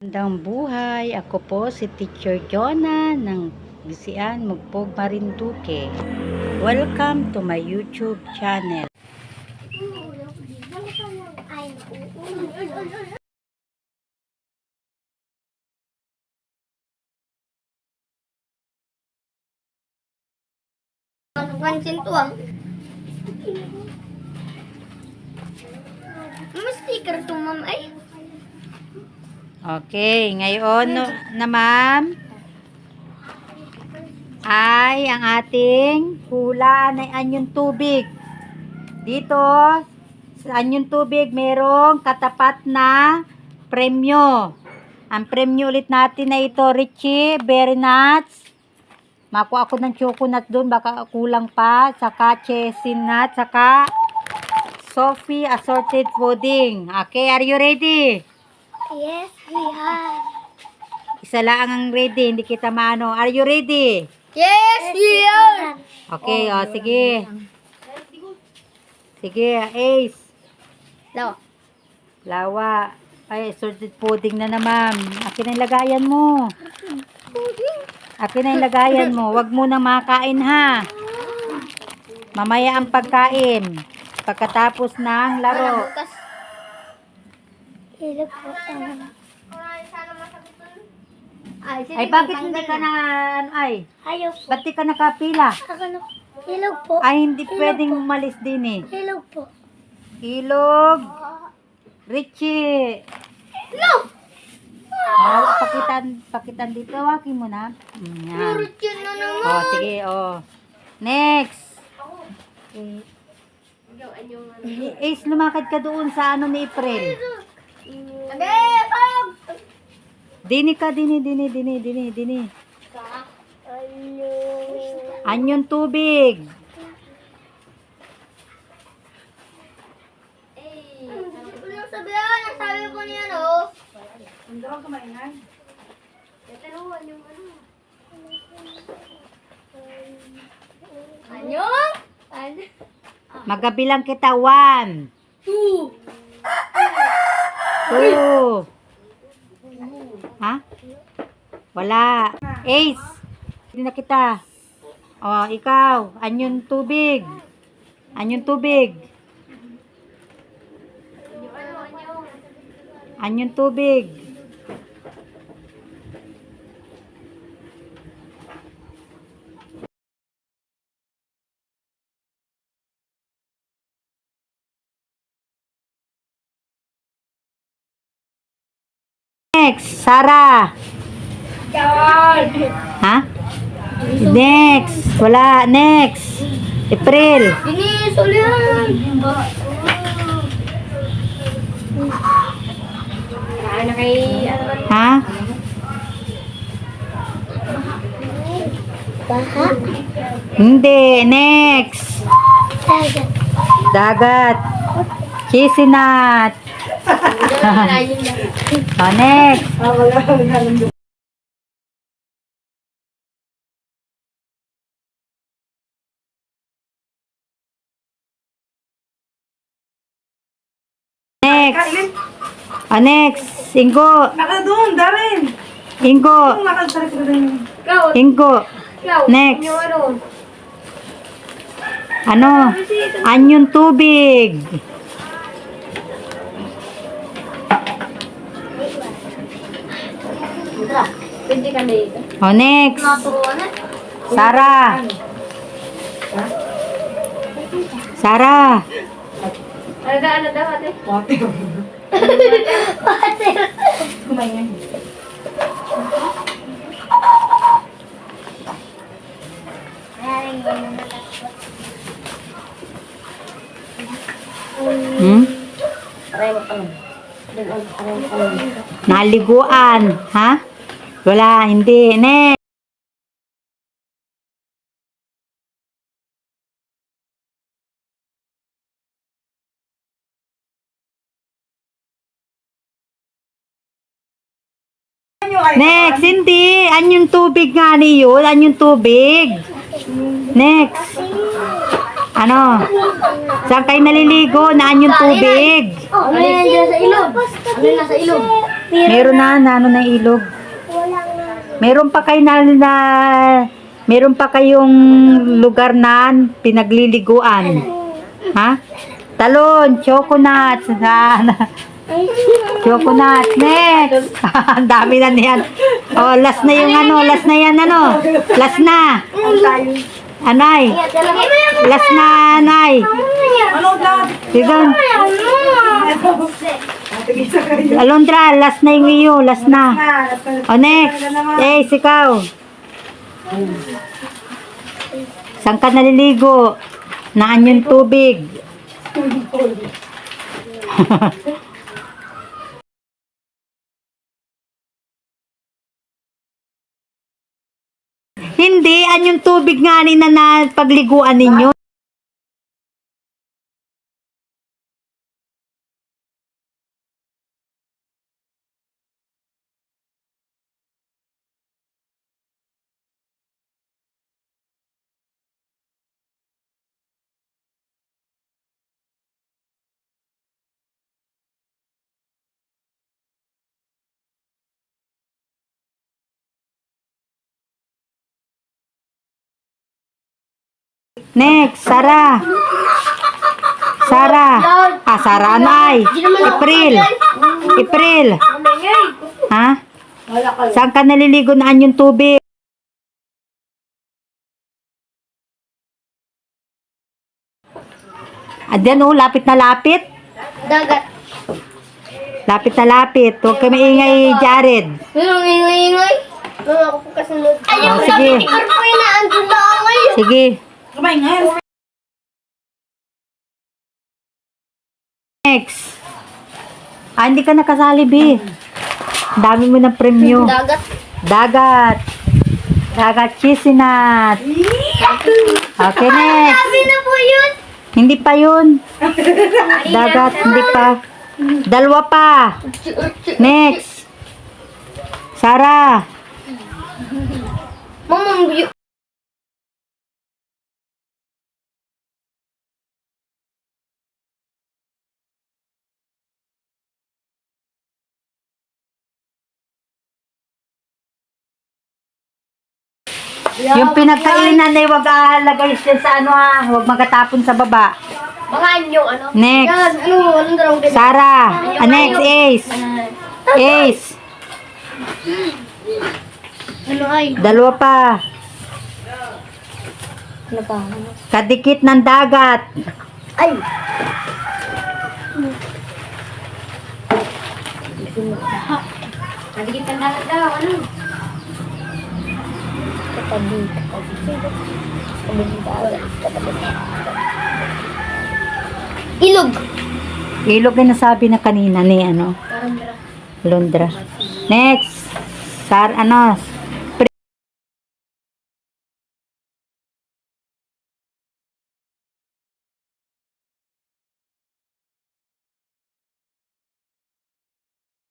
Magandang buhay. Ako po si Teacher Jonah ng Gisian Mugpog Marinduque. Welcome to my YouTube channel. Pansin to ah. May sticker to ma'am ay. Okay, ngayon no- na ma'am ay ang ating hula na anyong tubig. Dito sa anyong tubig merong katapat na premyo. Ang premyo ulit natin na ito, Richie, Berry Nuts. Makuha ako ng chocolate doon, baka kulang pa. Saka chesin nut, saka Sophie assorted pudding. Okay, are you ready? Yes, we are. Isa lang ang ready, hindi kita maano. Are you ready? Yes, we are. Okay, oh, sige. Sige, Ace. No. Lawa. Ay, assorted pudding na naman. Akin na yung lagayan mo. Akin na yung lagayan mo. Huwag mo nang makain ha. Mamaya ang pagkain. Pagkatapos ng laro. Bukas. Hilog po. Ay, Ay, bakit hindi ka na, ano, ay, Ayaw po. ba't di ka nakapila? Akala ko. Hilog po. Ay, hindi pwedeng umalis din eh. Hilog po. Ilog. Richie. No! Oh, pakitan, pakitan dito. Hawakin mo na. Yan. Yun na naman. Oh, sige, oh. Next. Eh, Ace, lumakad ka doon sa ano ni April. Sabi! Dini ka, dini, dini, dini, dini, dini. Anyon tubig. Ano yung sabihan? Ang sabi ko niya, no? Ang daw kumaingan. Tatanungan yung ano. Ano? Ano? Magabilang kita. One. Two. Two. Ha? Wala. Ace. Hindi na kita. Oh, ikaw. Anyon tubig. Anyon tubig. Anyon tubig. Sarah. Ha? Next. Wala. Next. April. Ano ba? Ha? Baha? Hindi. Next. Dagat. Dagat. Chisinat. Oh, next. Next. Oh, next. Ingo. Naka doon, Darren. Ingo. Nakasarap ko rin. Ikaw, Ingo. ikaw. Next. Ano? Ano? Anyon tubig. Pwede ka dito. Oh, next. Na. Sarah. Sarah. Ano da, daw, ate? Kumain Hmm? Naliguan. Ha? Wala, hindi. Next. Next, hindi. Anyong tubig nga ni yun. Anyong tubig. Next. Ano? Saan kayo naliligo? Na anyong tubig? Ano yan sa ilog? Ano yan nasa ilog? Meron na, na ano na ilog. Meron pa kayo na, na meron pa kayong lugar na pinagliliguan. Ha? Talon, chocolate, chocolate, next. Ang dami na niyan. Oh, last na yung ano, last na yan, ano. Last na. Anay. Last na, anay. Sige. Alondra, last na yung iyo, last na. O next, eh, ikaw. Saan ka naliligo? Naan yung tubig? Hindi, an yung tubig nga ni na, na pagliguan ninyo. Next, Sara. Sara. Ah, Sara Anay. April. April. Ha? Saan ka naliligo na yung tubig? Ayan oh, lapit na lapit. Dagat. Lapit na lapit. Huwag ka maingay, Jared. Merong ingay-ingay. Mga ako po kasunod. Ayaw Oh, sige. Sige. Kumain. Next. Ah, hindi ka nakasali, B. Dami mo ng premyo. Dagat. Dagat. Dagat chisinat. Okay, next. Sabi na po yun. Hindi pa yun. Dagat, hindi pa. Dalawa pa. Next. Sara. Mama, bu- Yung pinagkainan ay wag alagay siya sa ano ha. Huwag magatapon sa baba. Baka yung ano. Next. Yan, ano, anong dalawang ganyan? Sara. Ah, next, Ace. Ace. Ano ay? Dalawa pa. Ano pa? Ano? Kadikit ng dagat. Ay! Nadigit ka na daw, ano? Katabi. Ilog! Ilog na nasabi na kanina ni ano. Londra. Next. Sar, ano?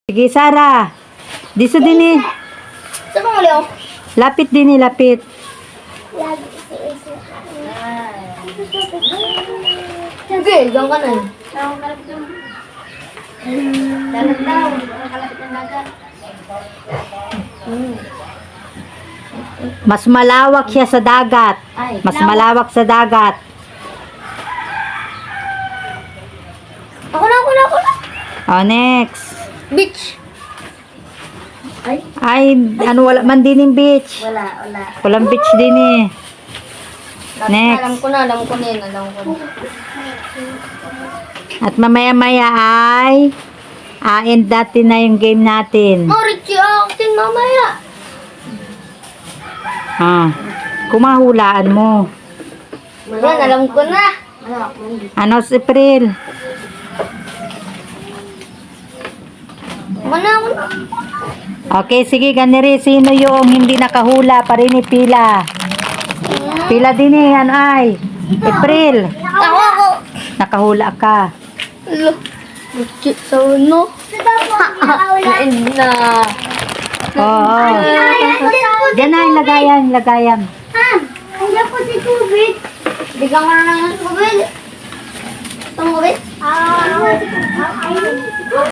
Sige, Sara. Dito din eh. Muli ako? Lapit din eh, lapit. Sige, diyan ka na. Dagat daw. Nakalapit ng dagat. Mas malawak siya sa dagat. Mas malawak sa dagat. Ako na, ako na, ako na. Oh, next. Beach. Ay? Ay, ano, wala man din yung beach. Wala, wala. Walang beach din eh. Next. Alam ko na, alam ko na yun, alam ko na. At mamaya-maya ay a-end natin na yung game natin. Mauricio, akin mamaya. Ah, kumahulaan mo. Yan, alam ko na. Ano si April? Ako na. Okay, sige, ganiri. Sino yung hindi nakahula? Parini pila. Pila din eh, yan ay. April, Ako, ako. nakahula ka. Lo. Legit sa uno. Nain na. Oo. Diyan na, lagayan, lagayan. Hindi po si tubig. Ko na lang ng tubig. Tubig? Ah,